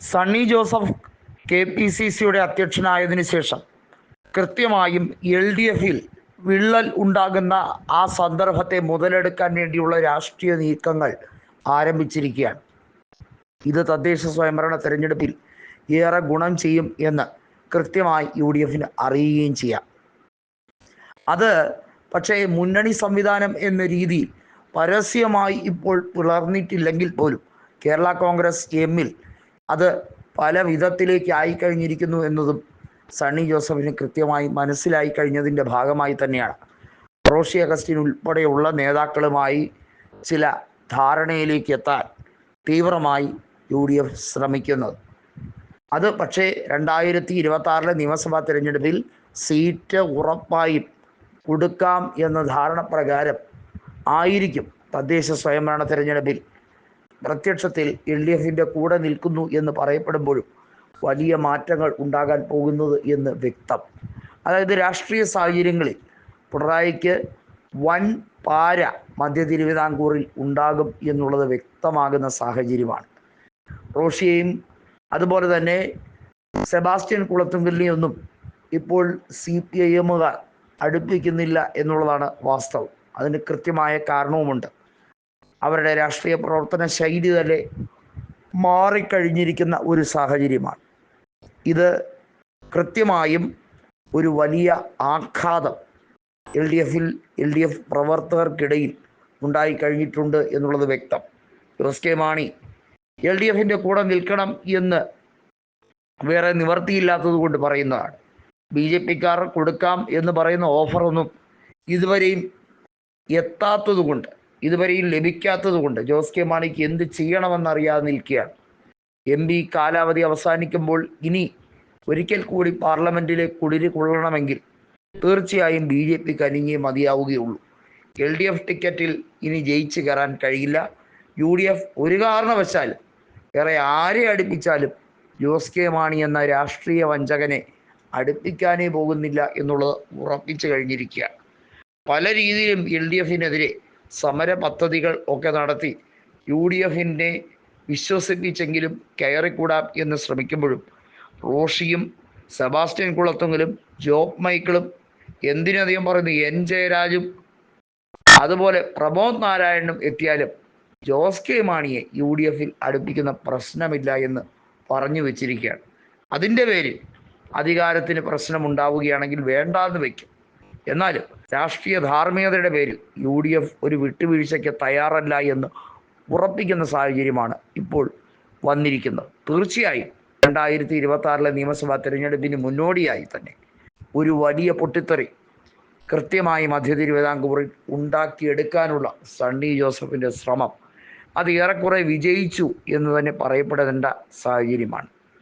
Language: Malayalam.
Sunny Joseph K P C സിയുടെ അധ്യക്ഷനായതിനു ശേഷം കൃത്യമായും എൽ ഡി എഫിൽ വിള്ളൽ ഉണ്ടാകുന്ന ആ സന്ദർഭത്തെ മുതലെടുക്കാൻ വേണ്ടിയുള്ള രാഷ്ട്രീയ നീക്കങ്ങൾ ആരംഭിച്ചിരിക്കുകയാണ്. ഇത് തദ്ദേശ സ്വയംഭരണ തെരഞ്ഞെടുപ്പിൽ ഏറെ ഗുണം ചെയ്യും എന്ന് കൃത്യമായി യു ഡി എഫിന് അറിയുകയും ചെയ്യാം. അത് പക്ഷേ മുന്നണി സംവിധാനം എന്ന രീതിയിൽ പരസ്യമായി ഇപ്പോൾ പിളർന്നിട്ടില്ലെങ്കിൽ പോലും കേരള കോൺഗ്രസ് എമ്മിൽ അത് പല വിധത്തിലേക്ക് ആയിക്കഴിഞ്ഞിരിക്കുന്നു എന്നതും സണ്ണി ജോസഫിന് കൃത്യമായി മനസ്സിലായി കഴിഞ്ഞതിന്റെ ഭാഗമായി തന്നെയാണ്. റോഷി അഗസ്റ്റിൻ ഉൾപ്പെടെയുള്ള നേതാക്കളുമായി ചില ധാരണയിലേക്ക് എത്താൻ തീവ്രമായി യു ഡി എഫ് ശ്രമിക്കുന്നത്. അത് പക്ഷേ രണ്ടായിരത്തി ഇരുപത്തി ആറിലെ നിയമസഭാ തിരഞ്ഞെടുപ്പിൽ സീറ്റ് ഉറപ്പായും കൊടുക്കാം എന്ന ധാരണ പ്രകാരം ആയിരിക്കും തദ്ദേശ സ്വയംഭരണ തിരഞ്ഞെടുപ്പിൽ പ്രത്യക്ഷത്തിൽ എൽ ഡി എഫിന്റെ കൂടെ നിൽക്കുന്നു എന്ന് പറയപ്പെടുമ്പോഴും വലിയ മാറ്റങ്ങൾ ഉണ്ടാകാൻ പോകുന്നത് എന്ന് വ്യക്തം. അതായത് രാഷ്ട്രീയ സാഹചര്യങ്ങളിൽ പിണറായിക്ക് വൻ പാര മധ്യ തിരുവിതാംകൂറിൽ ഉണ്ടാകും എന്നുള്ളത് വ്യക്തമാകുന്ന സാഹചര്യമാണ്. റോഷിയെയും അതുപോലെ തന്നെ സെബാസ്റ്റ്യൻ കുളത്തുങ്കലിനെയൊന്നും ഇപ്പോൾ സി പി ഐ എമ്മുകാർ അടുപ്പിക്കുന്നില്ല എന്നുള്ളതാണ് വാസ്തവം. അതിന് കൃത്യമായ കാരണവുമുണ്ട്. അവരുടെ രാഷ്ട്രീയ പ്രവർത്തന ശൈലി തന്നെ മാറിക്കഴിഞ്ഞിരിക്കുന്ന ഒരു സാഹചര്യമാണ്. ഇത് കൃത്യമായും ഒരു വലിയ ആഘാതം എൽ ഡി എഫിൽ എൽ ഡി എഫ് പ്രവർത്തകർക്കിടയിൽ ഉണ്ടായിക്കഴിഞ്ഞിട്ടുണ്ട് എന്നുള്ളത് വ്യക്തം. Jose K Mani L D എഫിന്റെ കൂടെ നിൽക്കണം എന്ന് വേറെ നിവർത്തിയില്ലാത്തത് കൊണ്ട് പറയുന്നതാണ്. ബി ജെ പിക്കാർ കൊടുക്കാം എന്ന് പറയുന്ന ഓഫറൊന്നും ഇതുവരെയും എത്താത്തത് കൊണ്ട് ഇതുവരെയും ലഭിക്കാത്തത് കൊണ്ട് ജോസ് കെ മാണിക്ക് എന്ത് ചെയ്യണമെന്നറിയാതെ നിൽക്കുകയാണ്. എം പി കാലാവധി അവസാനിക്കുമ്പോൾ ഇനി ഒരിക്കൽ കൂടി പാർലമെന്റിലെ കുളിര് കൊള്ളണമെങ്കിൽ തീർച്ചയായും ബി ജെ പിക്ക് അനുങ്ങിയേ മതിയാവുകയുള്ളൂ. എൽ ഡി എഫ് ടിക്കറ്റിൽ ഇനി ജയിച്ച് കയറാൻ കഴിയില്ല. യു ഡി എഫ് ഒരു കാരണവശാലും വേറെ ആരെ അടുപ്പിച്ചാലും ജോസ് കെ മാണി എന്ന രാഷ്ട്രീയ വഞ്ചകനെ അടുപ്പിക്കാനേ പോകുന്നില്ല എന്നുള്ളത് ഉറപ്പിച്ചു കഴിഞ്ഞിരിക്കുകയാണ്. പല രീതിയിലും എൽ ഡി എഫിനെതിരെ സമര പദ്ധതികൾ ഒക്കെ നടത്തി യു ഡി എഫിനെ വിശ്വസിപ്പിച്ചെങ്കിലും കയറിക്കൂടാം എന്ന് ശ്രമിക്കുമ്പോഴും റോഷിയും സെബാസ്റ്റ്യൻ കുളത്തുങ്കലും ജോബ് മൈക്കിളും എന്തിനധികം പറയുന്നു എൻ. ജയരാജും അതുപോലെ പ്രമോദ് നാരായണനും എത്തിയാലും ജോസ് കെ. മാണിയെ യു ഡി എഫിൽ അടുപ്പിക്കുന്ന പ്രശ്നമില്ല എന്ന് പറഞ്ഞു വെച്ചിരിക്കുകയാണ്. അതിന്റെ പേരിൽ അധികാരത്തിന് പ്രശ്നമുണ്ടാവുകയാണെങ്കിൽ വേണ്ടാന്ന് വയ്ക്കും എന്നാലും രാഷ്ട്രീയ ധാർമ്മികതയുടെ പേരിൽ യു ഡി എഫ് ഒരു വിട്ടുവീഴ്ചയ്ക്ക് തയ്യാറല്ല എന്ന് ഉറപ്പിക്കുന്ന സാഹചര്യമാണ് ഇപ്പോൾ വന്നിരിക്കുന്നത്. തീർച്ചയായും രണ്ടായിരത്തി ഇരുപത്തി ആറിലെ നിയമസഭാ തിരഞ്ഞെടുപ്പിന് മുന്നോടിയായി തന്നെ ഒരു വലിയ പൊട്ടിത്തെറി കൃത്യമായി മധ്യ തിരുവിതാംകൂറിൽ ഉണ്ടാക്കിയെടുക്കാനുള്ള സണ്ണി ജോസഫിന്റെ ശ്രമം അത് ഏറെക്കുറെ വിജയിച്ചു എന്ന് തന്നെ പറയപ്പെടേണ്ട സാഹചര്യമാണ്.